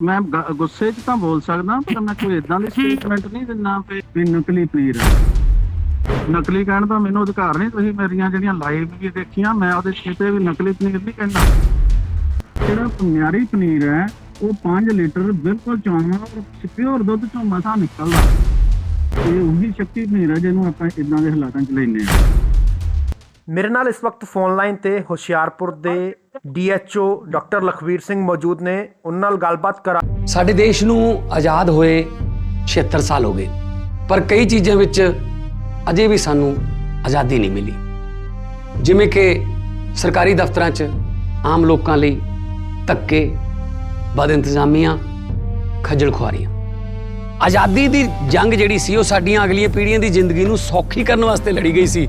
ਮੈਂ ਗ- ਗੁੱਸੇ 'ਚ ਤਾਂ ਬੋਲ ਸਕਦਾ ਪਰ ਮੈਂ ਕੋਈ ਇਦਾਂ ਦੀ ਸਟੇਟਮੈਂਟ ਨਹੀਂ ਦਿੰਦਾ ਵੀ ਵੀ ਨਕਲੀ ਪਨੀਰ ਹੈ ਨਕਲੀ ਕਹਿਣ ਦਾ ਮੈਨੂੰ ਅਧਿਕਾਰ ਨਹੀਂ ਤੁਸੀਂ ਮੇਰੀਆਂ ਜਿਹੜੀਆਂ ਲਾਈਵ ਵੀ ਦੇਖੀਆਂ ਮੈਂ ਉਹਦੇ 'ਚ ਕਿਤੇ ਵੀ ਨਕਲੀ ਪਨੀਰ ਨਹੀਂ ਕਹਿੰਦਾ। ਜਿਹੜਾ ਮਿਆਰੀ ਪਨੀਰ ਹੈ ਉਹ 5 ਲੀਟਰ ਬਿਲਕੁਲ ਚੌਣਾ ਔਰ ਪਿਓਰ ਦੁੱਧ ਚੋਂ ਮਸਾ ਨਿਕਲਦਾ। ਇਹ ਉਹੀ ਸ਼ਕਤੀ ਪਨੀਰ ਹੈ ਜਿਹਨੂੰ ਆਪਾਂ ਇਦਾਂ ਦੇ ਹਾਲਾਤਾਂ 'ਚ ਲੈਂਦੇ ਹਾਂ। ਮੇਰੇ ਨਾਲ ਇਸ ਵਕਤ ਫੋਨ ਲਾਈਨ ਤੇ ਹੁਸ਼ਿਆਰਪੁਰ ਦੇ ਡੀਐਚਓ ਡਾਕਟਰ ਲਖਵੀਰ ਸਿੰਘ ਮੌਜੂਦ ਨੇ ਉਹਨਾਂ ਨਾਲ ਗੱਲਬਾਤ ਕਰਾ ਸਾਡੇ ਦੇਸ਼ ਨੂੰ ਆਜ਼ਾਦ ਹੋਏ 76 ਸਾਲ ਹੋ ਗਏ, ਪਰ ਕਈ ਚੀਜ਼ਾਂ ਵਿੱਚ ਅਜੇ ਵੀ ਸਾਨੂੰ ਆਜ਼ਾਦੀ ਨਹੀਂ ਮਿਲੀ। ਜਿਵੇਂ ਕਿ ਸਰਕਾਰੀ ਦਫ਼ਤਰਾਂ 'ਚ ਆਮ ਲੋਕਾਂ ਲਈ ਧੱਕੇ, ਬਦ ਇੰਤਜ਼ਾਮੀਆਂ, ਖੱਜਲ ਖੁਆਰੀਆਂ। ਆਜ਼ਾਦੀ ਦੀ ਜੰਗ ਜਿਹੜੀ ਸੀ, ਉਹ ਸਾਡੀਆਂ ਅਗਲੀਆਂ ਪੀੜ੍ਹੀਆਂ ਦੀ ਜ਼ਿੰਦਗੀ ਨੂੰ ਸੌਖੀ ਕਰਨ ਵਾਸਤੇ ਲੜੀ ਗਈ ਸੀ।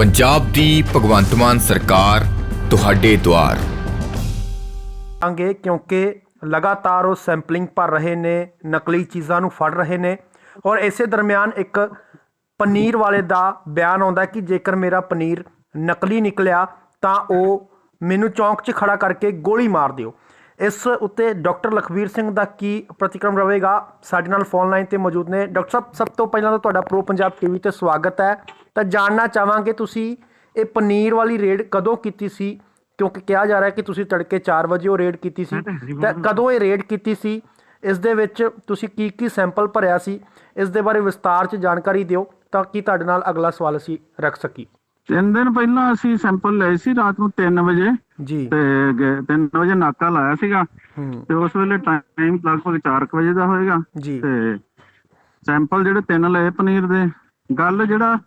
ਪੰਜਾਬ ਦੀ ਭਗਵੰਤ ਮਾਨ ਸਰਕਾਰ, ਤੁਹਾਡੇ ਦੁਆਰ। ਆਂਗੇ ਕਿਉਂਕਿ ਲਗਾਤਾਰ ਉਹ ਸੈਂਪਲਿੰਗ ਭਰ ਰਹੇ ਨੇ, ਨਕਲੀ ਚੀਜ਼ਾਂ ਨੂੰ ਫੜ ਰਹੇ ਨੇ ਔਰ ਇਸੇ ਦਰਮਿਆਨ ਇੱਕ ਪਨੀਰ ਵਾਲੇ ਦਾ ਬਿਆਨ ਆਉਂਦਾ ਕਿ ਜੇਕਰ ਮੇਰਾ ਪਨੀਰ ਨਕਲੀ ਨਿਕਲਿਆ ਤਾਂ ਉਹ ਮੈਨੂੰ ਚੌਂਕ 'ਚ ਖੜਾ ਕਰਕੇ ਗੋਲੀ ਮਾਰ ਦਿਓ। ਇਸ ਉੱਤੇ ਡਾਕਟਰ ਲਖਵੀਰ ਸਿੰਘ ਦਾ ਕੀ ਪ੍ਰਤੀਕਰਮ ਰਹੇਗਾ? ਸਾਡੇ ਨਾਲ ਫੋਨ ਲਾਈਨ ਤੇ ਮੌਜੂਦ ਨੇ। ਡਾਕਟਰ ਸਾਹਿਬ, ਸਭ ਤੋਂ ਪਹਿਲਾਂ ਤਾਂ ਤੁਹਾਡਾ ਪ੍ਰੋ ਪੰਜਾਬ ਟੀਵੀ ਤੇ ਸਵਾਗਤ ਹੈ। ਤਾਂ ਜਾਣਨਾ ਚਾਹਾਂਗੇ ਤੁਸੀਂ ਇਹ ਪਨੀਰ ਵਾਲੀ ਰੇਡ ਕਦੋਂ ਕੀਤੀ ਸੀ? ਕਿਉਂਕਿ ਕਿਹਾ ਜਾ ਰਿਹਾ ਹੈ ਕਿ ਤੁਸੀਂ ਤੜਕੇ 4 ਵਜੇ ਉਹ ਰੇਡ ਕੀਤੀ ਸੀ। ਤਾਂ ਕਦੋਂ ਇਹ ਰੇਡ ਕੀਤੀ ਸੀ? ਇਸ ਦੇ ਵਿੱਚ ਤੁਸੀਂ ਕੀ ਕੀ ਸੈਂਪਲ ਭਰਿਆ ਸੀ? ਇਸ ਦੇ ਬਾਰੇ ਵਿਸਤਾਰ 'ਚ ਜਾਣਕਾਰੀ ਦਿਓ ਤਾਂ ਕਿ ਤੁਹਾਡੇ ਨਾਲ ਅਗਲਾ ਸਵਾਲ ਅਸੀਂ ਰੱਖ ਸਕੀ ਤਿੰਨ ਦਿਨ ਪਹਿਲਾਂ ਅਸੀਂ ਸੈਂਪਲ ਲਏ ਸੀ ਰਾਤ ਨੂੰ 3 ਵਜੇ। ਜੀ। ਤੇ 3 ਵਜੇ ਨਾਕਾ ਲਾਇਆ ਸੀਗਾ। ਤੇ ਉਸ ਵੇਲੇ ਟਾਈਮ ਲਗਭਗ 4 ਵਜੇ ਦਾ ਹੋਏਗਾ। ਜੀ। ਤੇ ਸੈਂਪਲ ਜਿਹੜੇ ਤਿੰਨ ਲਏ ਪਨੀਰ ਦੇ ਗੱਲ ਜਿਹੜਾ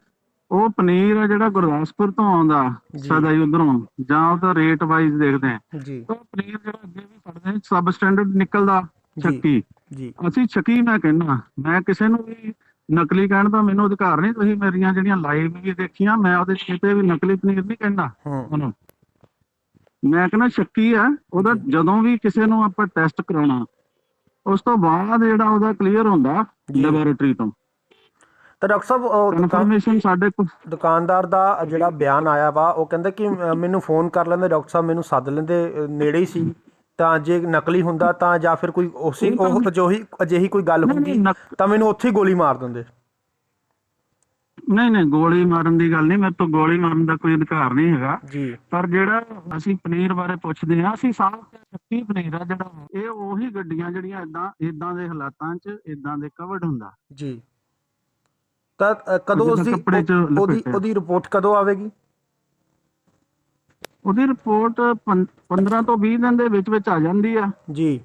ਉਹ ਪਨੀਰ ਆ ਜਿਹੜਾ ਗੁਰਦਾਸਪੁਰ ਤੋਂ ਆਉਂਦਾ ਸਦਾ ਹੀ ਉਧਰੋਂ ਜਾਂ ਉਹਦਾ ਰੇਟ ਵਾਈਜ਼ ਦੇਖਦੇ ਆ ਜੀ। ਉਹ ਪਨੀਰ ਜਿਹੜਾ ਅੱਗੇ ਵੀ ਫੜਦੇ ਸਬ ਸਟੈਂਡਰਡ ਨਿਕਲਦਾ। ਚੱਕੀ ਜੀ। ਅਸੀਂ ਚੱਕੀ ਮੈਂ ਕਹਿੰਦਾ ਮੈਂ ਕਿਸੇ ਨੂੰ ਵੀ ਨਕਲੀ ਕਹਿਣ ਦਾ ਮੈਨੂੰ ਅਧਿਕਾਰ ਨਹੀਂ ਤੁਸੀਂ ਮੇਰੀਆਂ ਜਿਹੜੀਆਂ ਲਾਈਵ ਵੀ ਦੇਖੀਆਂ ਮੈਂ ਉਹਦੇ ਕਿਤੇ ਵੀ ਨਕਲੀ ਪਨੀਰ ਨਹੀਂ ਕਹਿੰਦਾ। ਉਹਨੂੰ ਮੈਂ ਕਹਿੰਦਾ ਸ਼ੱਕੀ ਆ ਉਹਦਾ ਜਦੋਂ ਵੀ ਕਿਸੇ ਨੂੰ ਆਪਾਂ ਟੈਸਟ ਕਰਾਉਣਾ ਉਸ ਤੋਂ ਬਾਅਦ ਜਿਹੜਾ ਉਹਦਾ ਕਲੀਅਰ ਹੁੰਦਾ ਲੈਬੋਰੇਟਰੀ ਤੋਂ। ਤਾਂ ਡਾਕਟਰ ਸਾਹਿਬ ਉਹ ਦੁਕਾਨ ਕਨਫਰਮੇਸ਼ਨ ਸਾਡੇ ਕੋਲ। ਦੁਕਾਨਦਾਰ ਦਾ ਜਿਹੜਾ ਬਿਆਨ ਆਇਆ ਵਾ ਉਹ ਕਹਿੰਦਾ ਕਿ ਅ, ਮੈਨੂੰ ਫੋਨ ਕਰ ਲੈਂਦੇ ਡਾਕਟਰ ਸਾਹਿਬ ਮੈਨੂੰ ਸੱਦ ਲੈਂਦੇ ਅ, ਨੇੜੇ ਹੀ ਸੀ। ਤਾਂ ਜੇ ਨਕਲੀ ਹੁੰਦਾ ਤਾਂ ਜਾਂ ਫਿਰ ਕੋਈ ਉਸੇ ਉਹ ਅਜੋਹੀ ਅਜਿਹੀ ਕੋਈ ਗੱਲ ਨਹੀਂ, ਹੁੰਦੀ ਨਕ- ਤਾਂ ਮੈਨੂੰ ਉੱਥੇ ਹੀ ਗੋਲੀ ਮਾਰ ਦਿੰਦੇ। ਨਹੀਂ ਨਹੀਂ ਗੋਲੀ ਮਾਰਨ ਦੀ ਗੱਲ ਨਹੀਂ ਮੇਰੇ ਤੋਂ ਗੋਲੀ ਮਾਰਨ ਦਾ ਕੋਈ ਅਧਿਕਾਰ ਨਹੀਂ ਹੈਗਾ। ਜੀ। ਪਰ ਜਿਹੜਾ ਅਸੀਂ ਪਨੀਰ ਬਾਰੇ ਪੁੱਛਦੇ ਹਾਂ ਅਸੀਂ ਸਾਫ਼ ਤੇ ਸ਼ੱਕੀ ਪਨੀਰ ਆ ਜਿਹੜਾ ਇਹ ਉਹੀ ਗੱਡੀਆਂ ਜਿਹੜੀਆਂ ਇਦਾਂ ਇਦਾਂ ਦੇ ਹਾਲਾਤਾਂ 'ਚ ਇਦਾਂ ਦੇ ਕਵਰਡ ਹੁੰਦਾ। ਜੀ। ਤਾਂ ਅ, ਕਦੋਂ ਕੱਪੜੇ 'ਚ ਉਹਦੀ ਲਪੇਟਿਆ। ਉਹਦੀ ਰਿਪੋਰਟ ਕਦੋਂ ਆਵੇਗੀ? ਉਹਦੀ ਰਿਪੋਰਟ 15 ਤੋਂ 20 ਦਿਨ ਦੇ ਵਿੱਚ ਵਿੱਚ ਆ ਜਾਂਦੀ ਆ। ਜੀ।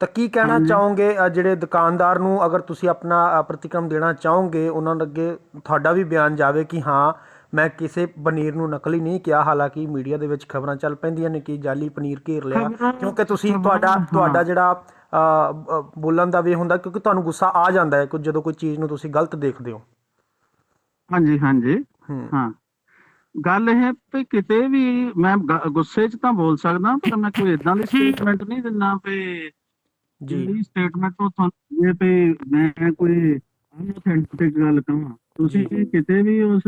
ਤਾਂ ਕੀ ਕਹਿਣਾ ਚਾਹੋਗੇ ਅ, ਜਿਹੜੇ ਦੁਕਾਨਦਾਰ ਨੂੰ ਅਗਰ ਤੁਸੀਂ ਆਪਣਾ ਅ, ਪ੍ਰਤੀਕਰਮ ਦੇਣਾ ਚਾਹੋਗੇ ਉਹਨਾਂ ਨੂੰ ਅੱਗੇ ਤੁਹਾਡਾ ਵੀ ਬਿਆਨ ਜਾਵੇ ਕਿ ਹਾਂ ਮੈਂ ਕਿਸੇ ਪਨੀਰ ਨੂੰ ਨਕਲੀ ਨਹੀਂ ਕਿਹਾ ਹਾਲਾਂਕਿ ਮੀਡੀਆ ਦੇ ਵਿੱਚ ਖਬਰਾਂ ਚੱਲ ਪੈਂਦੀਆਂ ਨੇ ਕਿ ਜਾਲੀ ਪਨੀਰ ਘੇਰ ਲਿਆ। ਖਬਰਾਂ- ਕਿਉਂਕਿ ਤੁਸੀਂ ਖਬਰਾਂ, ਤੁਹਾਡਾ ਹਾਂ। ਤੁਹਾਡਾ ਜਿਹੜਾ ਬੋਲਣ ਦਾ ਵੇ ਹੁੰਦਾ ਕਿਉਂਕਿ ਤੁਹਾਨੂੰ ਗੁੱਸਾ ਆ ਜਾਂਦਾ ਹੈ ਕੁਝ ਜਦੋਂ ਕੋਈ ਚੀਜ਼ ਨੂੰ ਤੁਸੀਂ ਗਲਤ ਦੇਖਦੇ ਹੋ। ਹਾਂਜੀ ਹਾਂਜੀ। ਹੂੰ। ਗੱਲ ਇਹ ਹੈ ਵੀ ਕਿਤੇ ਵੀ ਮੈਂ ਗੁੱਸੇ 'ਚ ਤਾਂ ਬੋਲ ਸਕਦਾ ਪਰ ਮੈਂ ਕੋਈ ਇਦਾਂ ਦੀ ਸਟੇਟਮੈਂਟ ਨਹੀਂ ਦਿੰਦਾ ਵੀ ਜੀ। ਸਟੇਟਮੈਂਟ ਤੋਂ ਤੁਹਾਨੂੰ ਇਹ ਵੀ ਮੈਂ ਕੋਈ ਅਨਥੈਂਟਿਕ ਗੱਲ ਕਹਾਂ। ਤੁਸੀਂ ਕਿਤੇ ਵੀ ਉਸ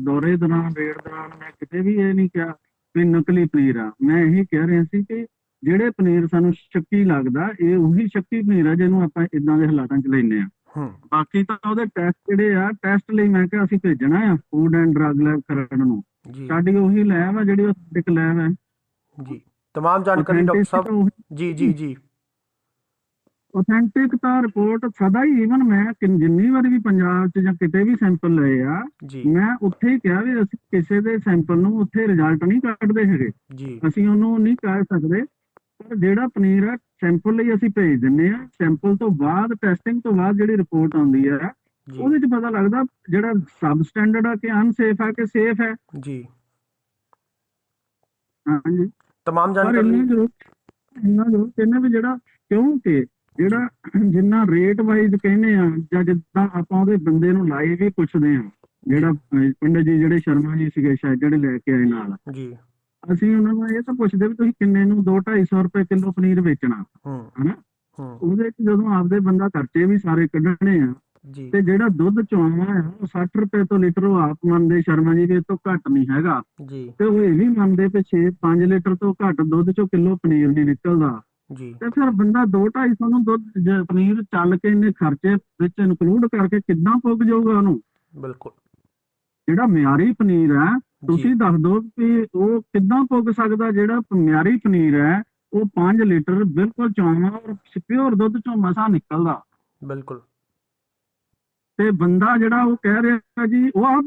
ਦੌਰੇ ਦੌਰਾਨ ਰੇਡ ਦੌਰਾਨ ਮੈਂ ਕਿਤੇ ਵੀ ਇਹ ਨਹੀਂ ਕਿਹਾ ਵੀ ਨਕਲੀ ਪਨੀਰ ਆ। ਮੈਂ ਇਹੀ ਕਹਿ ਰਿਹਾ ਸੀ ਕਿ ਜਿਹੜੇ ਪਨੀਰ ਸਾਨੂੰ ਸ਼ੱਕੀ ਲੱਗਦਾ ਇਹ ਉਹੀ ਸ਼ੱਕੀ ਪਨੀਰ ਆ ਜਿਹਨੂੰ ਆਪਾਂ ਇਦਾਂ ਦੇ ਹਾਲਾਤਾਂ 'ਚ ਲੈਂਦੇ ਆ ਹੂੰ ਬਾਕੀ ਤਾਂ ਉਹਦੇ ਟੈਸਟ ਜਿਹੜੇ ਆ ਟੈਸਟ ਲਈ ਮੈਂ ਕਿਹਾ ਅਸੀਂ ਭੇਜਣਾ ਆ ਫੂਡ ਐਂਡ ਡਰੱਗ ਲੈਬ ਕਰਨ ਨੂੰ ਜੀ ਸਾਡੀ ਉਹੀ ਲੈਬ ਆ ਜਿਹੜੀ ਉਹ ਇੱਕ ਲੈਬ ਹੈ ਜੀ तमाम ਜਾਣਕਾਰੀ ਡਾਕਟਰ ਸਾਹਿਬ Authentic ਜੀ ਜੀ ਜੀ authentic ਤਾਂ ਰਿਪੋਰਟ ਸਦਾ ਹੀ ਇਵਨ ਮੈਂ ਕਿੰਨ- ਜਿੰਨੀ ਵਾਰੀ ਵੀ ਪੰਜਾਬ 'ਚ ਜਾਂ ਕਿਤੇ ਵੀ ਸੈਂਪਲ ਲਏ ਆ ਜੀ ਮੈਂ ਉੱਥੇ ਹੀ ਕਿਹਾ ਵੀ ਅਸੀਂ ਕਿਸੇ ਦੇ ਸੈਂਪਲ ਨੂੰ ਉੱਥੇ ਰਿਜ਼ਲਟ ਨਹੀਂ ਕੱਢਦੇ ਹੈਗੇ ਜੀ ਅਸੀਂ ਉਹਨੂੰ ਨਹੀਂ ਕਹਿ ਸਕਦੇ ਪਰ ਜਿਹੜਾ ਪਨੀਰ ਆ ਸੈਂਪਲ ਲਈ ਅਸੀਂ ਭੇਜ ਦਿੰਨੇ ਆ। ਸੈਂਪਲ ਤੋਂ ਬਾਅਦ ਟੈਸਟਿੰਗ ਤੋਂ ਬਾਅਦ ਜਿਹੜੀ ਰਿਪੋਰਟ ਆਉਂਦੀ ਆ ਉਹਦੇ 'ਚ ਪਤਾ ਲੱਗਦਾ ਜਿਹੜਾ ਸਬ ਸਟੈਂਡਰਡ ਆ ਕਿ ਅਨਸੇਫ ਆ ਕਿ ਸੇਫ ਹੈ ਜੀ। ਹਾਂਜੀ। ਤਮਾਮ ਜਾਣਕਾਰੀ ਇਹਨਾਂ ਨੂੰ ਕਹਿੰਦੇ ਵੀ ਜਿਹੜਾ ਕਿਉਂਕਿ ਜਿਹੜਾ ਜਿੰਨਾ ਰੇਟ ਵਾਈਜ਼ ਕਹਿੰਦੇ ਆ ਜਾਂ ਜਿੱਦਾਂ ਆਪਾਂ ਉਹਦੇ ਬੰਦੇ ਨੂੰ ਲਾਈ ਵੀ ਪੁੱਛਦੇ ਆ ਜਿਹੜਾ ਪੰਡਤ ਜੀ ਜਿਹੜੇ ਸ਼ਰਮਾ ਜੀ ਸੀਗੇ ਸ਼ਾਇਦ ਜਿਹੜੇ ਲੈ ਕੇ ਆਏ ਨਾਲ। ਜੀ। ਅਸੀਂ ਉਹਨਾਂ ਨੂੰ ਇਹ ਤਾਂ ਪੁੱਛਦੇ ਵੀ ਤੁਸੀਂ ਕਿੰਨੇ ਨੂੰ 2 250 ਰੁਪਏ ਕਿਲੋ ਪਨੀਰ ਵੇਚਣਾ ਹਨਾ? ਉਹਦੇ ਚ ਜਦੋਂ ਆਪਦੇ ਬੰਦਾ ਖਰਚੇ ਵੀ ਸਾਰੇ ਕੱਢਣੇ ਆ ਤੇ ਜਿਹੜਾ ਦੁੱਧ ਚੋਣਾ ਹੈ ਉਹ 60 ਰੁਪਏ ਤੋਂ ਲੀਟਰ ਉਹ ਆਪ ਮੰਨਦੇ ਸ਼ਰਮਾ ਜੀ ਦੇ ਤੋਂ ਘੱਟ ਨਹੀਂ ਹੈਗਾ। ਤੇ ਉਹ ਇਹ ਵੀ ਮੰਨਦੇ ਕਿ 6 5 ਲੀਟਰ ਤੋਂ ਘੱਟ ਦੁੱਧ ਚੋਂ ਕਿਲੋ ਪਨੀਰ ਨਹੀਂ ਨਿਕਲਦਾ। ਜੀ। ਤੇ ਫਿਰ ਬੰਦਾ 2 250 ਨੂੰ ਦੁੱਧ ਪਨੀਰ ਚੱਲ ਕੇ ਇਹਨੇ ਖਰਚੇ ਵਿੱਚ ਇਨਕਲੂਡ ਕਰਕੇ ਕਿੱਦਾਂ ਪੁੱਗ ਜਾਊਗਾ ਉਹਨੂੰ? ਬਿਲਕੁਲ। ਜਿਹੜਾ ਮਿਆਰੀ ਪਨੀਰ ਹੈ ਤੁਸੀਂ ਦੱਸ ਦਿਓ ਕਿ ਉਹ ਕਿੱਦਾਂ ਪੁੱਗ ਸਕਦਾ ਜਿਹੜਾ ਮਿਆਰੀ ਪਨੀਰ ਹੈ ਉਹ 5 ਲੀਟਰ ਬਿਲਕੁਲ ਚੌਂਵਾ ਔਰ ਪਿਓਰ ਦੁੱਧ ਚੋਂ ਮਸਾ ਨਿਕਲਦਾ। ਬਿਲਕੁਲ। ਤੇ ਬੰਦਾ ਜਿਹੜਾ ਉਹ ਕਹਿ ਰਿਹਾ ਜੀ ਉਹ ਆਪ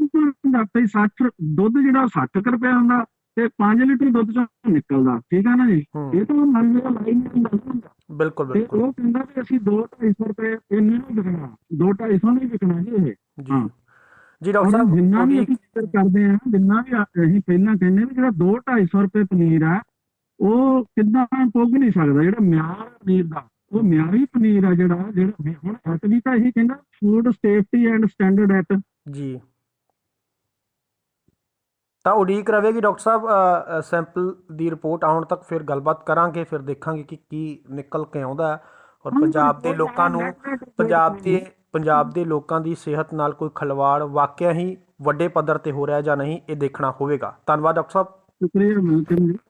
ਦੱਸਦਾ ਹੀ 60 ਦੁੱਧ ਜਿਹੜਾ 60 ਰੁਪਏ ਹੁੰਦਾ ਤੇ 5 ਲੀਟਰ ਦੁੱਧ ਚੋਂ ਨਿਕਲਦਾ ਠੀਕ ਹੈ ਨਾ ਜੀ? ਇਹ ਤਾਂ ਮਨ ਦਾ ਲਾਈਨ ਹੁੰਦਾ। ਬਿਲਕੁਲ ਬਿਲਕੁਲ। ਉਹ ਕਹਿੰਦਾ ਕਿ ਅਸੀਂ 2 250 ਰੁਪਏ ਇੰਨੇ ਨੂੰ ਵਿਕਣਾ 2 250 ਨਹੀਂ ਵਿਕਣਾ ਜੀ ਇਹ। ਜੀ। ਜੀ ਡਾਕਟਰ ਸਾਹਿਬ ਜਿੰਨਾ ਵੀ ਅਸੀਂ ਕਰਦੇ ਆ ਜਿੰਨਾ ਵੀ ਅਸੀਂ ਪਹਿਲਾਂ ਕਹਿੰਦੇ ਵੀ ਜਿਹੜਾ 2 250 ਰੁਪਏ ਪਨੀਰ ਆ ਉਹ ਕਿੱਦਾਂ ਪੁੱਗ ਨਹੀਂ ਸਕਦਾ ਜਿਹੜਾ ਮਿਆਰ ਪਨੀਰ ਦਾ। ਉਹ ਮਿਆਰੀ ਪਨੀਰ ਆ ਜਿਹੜਾ ਜਿਹੜਾ ਹੁਣ ਐਕਟ ਵੀ ਤਾਂ ਇਹੀ ਕਹਿੰਦਾ food safety and standard act ਜੀ। ਤਾਂ ਉਡੀਕ ਰਵੇਗੀ ਡਾਕਟਰ ਸਾਹਿਬ ਸੈਂਪਲ ਦੀ ਰਿਪੋਰਟ ਆਉਣ ਤੱਕ ਫਿਰ ਗੱਲਬਾਤ ਕਰਾਂਗੇ ਫਿਰ ਦੇਖਾਂਗੇ ਕਿ ਕੀ ਨਿਕਲ ਕੇ ਆਉਂਦਾ ਔਰ ਪੰਜਾਬ ਦੇ ਲੋਕਾਂ ਨੂੰ ਪੰਜਾਬ ਦੇ ਪੰਜਾਬ ਦੇ ਲੋਕਾਂ ਦੀ ਸਿਹਤ ਨਾਲ ਕੋਈ ਖਲਵਾੜ ਵਾਕਿਆ ਹੀ ਵੱਡੇ ਪੱਧਰ ਤੇ ਹੋ ਰਿਹਾ ਜਾਂ ਨਹੀਂ, ਇਹ ਦੇਖਣਾ ਹੋਵੇਗਾ। ਧੰਨਵਾਦ ਡਾਕਟਰ ਸਾਹਿਬ। ਸ਼ੁਕਰੀਆ ਮਿਲਕਮ ਜੀ।